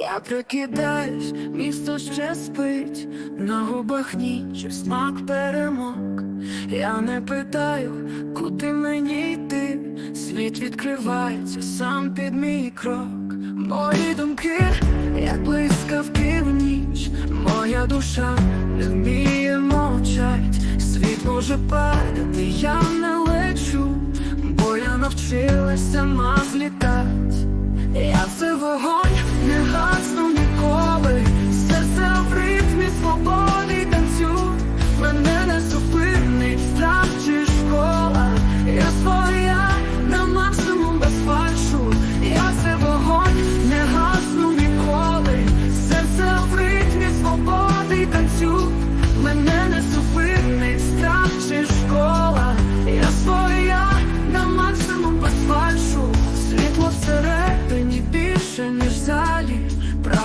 Я прикидаюсь, місто ще спить, на губах ніч, смак перемог. Я не питаю, куди мені йти, світ відкривається сам під мій крок. Мої думки, як блискавки в ніч, моя душа не вміє мовчать, світ може падати, я не лечу, бо я навчилась сама злітать. Я це вогонь,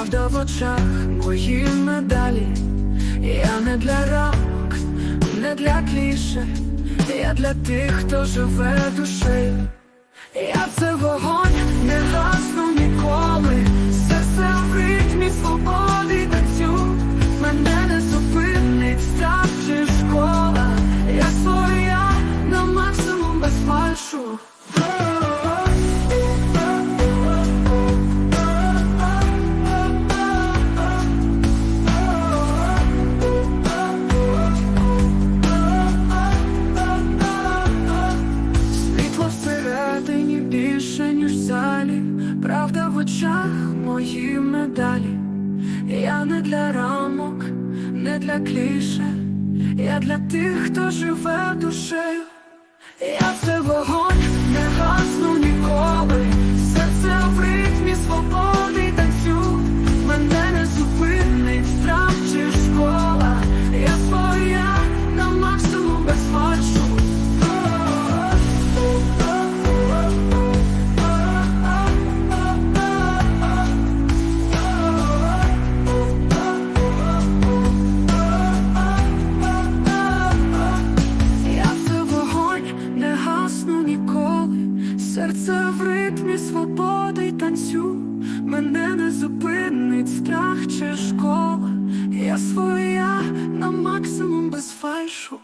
правда в очах мої медалі. Я не для рамок, не для кліше, я для тих, хто живе душею. Я це вогонь, всередині більше, ніж залі, правда в очах мої медалі. Я не для рамок, не для кліше, я для тих, хто живе душею. Я це вогонь, серце в ритмі свободи й танцю, мене не зупинить страх чи школа, я своя на максимум без фальшу.